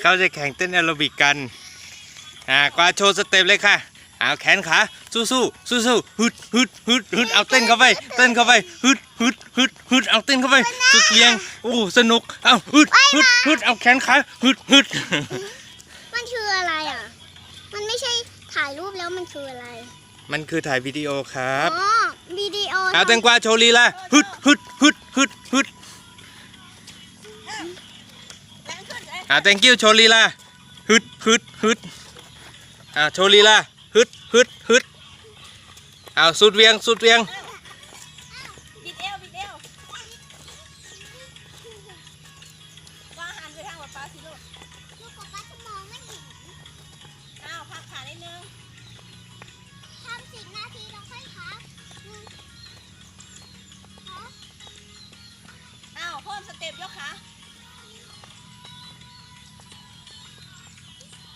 เขาจะแข่งเต้นแอโรบิกกัน อ่ากวาดโชว์สเต็ปเลยค่ะ เอาแขนขาสู้สู้สู้สู้ๆฮึดฮึดฮึดฮึดเอาเต้นเข้าไป เต้นเข้าไปฮึดฮึดฮึดฮึดเอาเต้นเข้าไป สุดเรียง โอ้สนุก เอาฮึดฮึดฮึดเอาแขนขาฮึดฮึดมันคืออะไรอะ มันไม่ใช่ถ่ายรูปแล้วมันคืออะไร มันคือถ่ายวิดีโอครับ อ๋อวิดีโอเอาแตงกวาโชว์ลีลาฮึดฮึดฮึด อา thank you โชลีลาฮึดฮึดฮึดอ่าโชลีลาฮึดฮึดฮึดเอาสุดเวียงสุดเวียงบิดเอวบิดเอวว่าหันไปทางวัดป้าสิลูกลูกกับป้าจะมองไม่เห็น